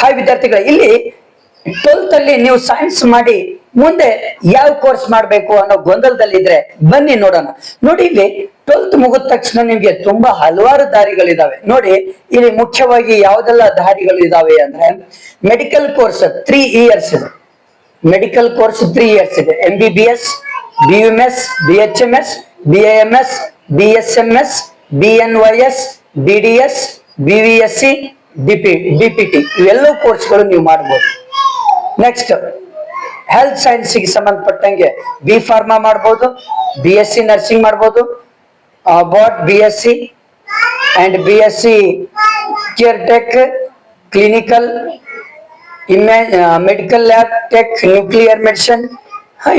Hi ವಿದ್ಯಾರ್ಥಿಗಳೇ, ಇಲ್ಲಿ twelfth ಅಲ್ಲಿ ನೀವು ಸೈನ್ಸ್ ಮಾಡಿ ಮುಂದೆ ಯಾವ ಕೋರ್ಸ್ ಮಾಡಬೇಕು ಅನ್ನೋ ಗೊಂದಲದಲ್ಲಿದ್ರೆ ಬನ್ನಿ ನೋಡೋಣ. ನೋಡಿ, ಇಲ್ಲಿ ಟ್ವೆಲ್ತ್ ಮುಗಿದ ತಕ್ಷಣ ನಿಮ್ಗೆ ತುಂಬಾ ಹಲವಾರು ದಾರಿಗಳಿದಾವೆ. ನೋಡಿ, ಇಲ್ಲಿ ಮುಖ್ಯವಾಗಿ ಯಾವ್ದೆಲ್ಲ ದಾರಿಗಳು ಇದಾವೆ ಅಂದ್ರೆ ಮೆಡಿಕಲ್ ಕೋರ್ಸ್ ತ್ರೀ ಇಯರ್ಸ್ ಇದೆ. ಮೆಡಿಕಲ್ ಕೋರ್ಸ್ ತ್ರೀ ಇಯರ್ಸ್ ಇದೆ. M B B S B M S B H M S B M S B S M S B N Y S B D S B V S C DP DPT ಇವೆಲ್ಲೂ ಕೋರ್ಸ್ಗಳು ನೀವು ಮಾಡ್ಬೋದು. Next health ಸೈನ್ಸ್ಗೆ ಸಂಬಂಧಪಟ್ಟಂಗೆ B pharma ಮಾಡ್ಬೋದು B S C nursing ಮಾಡ್ಬೋದು but B S C and B S C care tech clinical medical lab tech nuclear medicine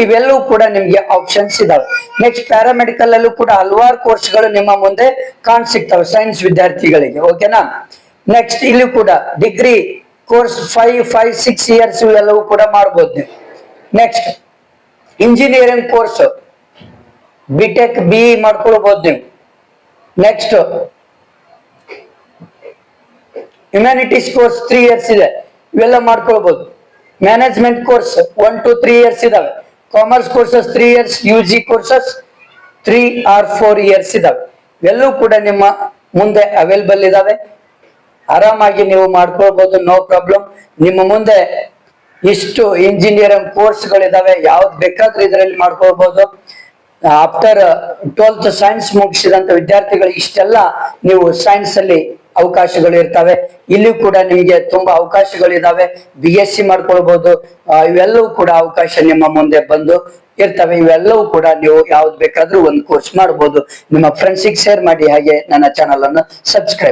ಇವೆಲ್ಲವೂ ಕೂಡ ನಿಮಗೆ ಆಪ್ಷನ್ಸ್ ಇದಾವೆ. ನೆಕ್ಸ್ಟ್ ಪ್ಯಾರಾಮೆಡಿಕಲ್ ಅಲ್ಲೂ ಕೂಡ ಹಲವಾರು ಕೋರ್ಸ್ಗಳು ನಿಮ್ಮ ಮುಂದೆ ಕಾಣ್ ಸಿಗ್ತವೆ ಸೈನ್ಸ್ ವಿದ್ಯಾರ್ಥಿಗಳಿಗೆ ಓಕೆನಾ ನೆಕ್ಸ್ಟ್ ಇಲ್ಲಿ ಕೂಡ degree course five five six years ಇವೆಲ್ಲವೂ ಕೂಡ ಮಾಡ್ಬೋದು ನೀವು. Next engineering course B tech B ಮಾಡ್ಕೊಳ್ಬಹುದು ನೀವು. Next humanities course three years ಇದೆ, ಇವೆಲ್ಲ ಮಾಡ್ಕೊಳ್ಬಹುದು management course one two three years ಇದಾವೆ. Commerce courses three years U G courses three or four years ಇದಾವೆ. ಇವೆಲ್ಲವೂ ಕೂಡ ನಿಮ್ಮ ಮುಂದೆ ಅವೈಲಬಲ್ ಇದಾವೆ. ಆರಾಮಾಗಿ ನೀವು ಮಾಡ್ಕೊಳ್ಬಹುದು ನೋ ಪ್ರಾಬ್ಲಮ್ ನಿಮ್ಮ ಮುಂದೆ ಇಷ್ಟು ಇಂಜಿನಿಯರಿಂಗ್ ಕೋರ್ಸ್ಗಳಿದಾವೆ ಯಾವ್ದು ಬೇಕಾದ್ರೂ ಇದರಲ್ಲಿ ಮಾಡ್ಕೊಳ್ಬಹುದು ಆಫ್ಟರ್ ಟ್ವೆಲ್ತ್ ಸೈನ್ಸ್ ಮುಗಿಸಿದಂತ ವಿದ್ಯಾರ್ಥಿಗಳು ಇಷ್ಟೆಲ್ಲ ನೀವು ಸೈನ್ಸ್ ಅಲ್ಲಿ ಅವಕಾಶಗಳು ಇರ್ತವೆ. ಇಲ್ಲಿ ಕೂಡ ನಿಮಗೆ ತುಂಬಾ ಅವಕಾಶಗಳು ಇದಾವೆ ಬಿ ಎಸ್ ಸಿ ಮಾಡ್ಕೊಳ್ಬಹುದು ಇವೆಲ್ಲವೂ ಕೂಡ ಅವಕಾಶ ನಿಮ್ಮ ಮುಂದೆ ಬಂದು ಇರ್ತವೆ. ಇವೆಲ್ಲವೂ ಕೂಡ ನೀವು ಯಾವ್ದು ಬೇಕಾದ್ರೂ ಒಂದು ಕೋರ್ಸ್ ಮಾಡಬಹುದು ನಿಮ್ಮ ಫ್ರೆಂಡ್ಸಿಗೆ ಶೇರ್ ಮಾಡಿ, ಹಾಗೆ ನನ್ನ ಚಾನಲ್ ಅನ್ನು ಸಬ್ಸ್ಕ್ರೈಬ್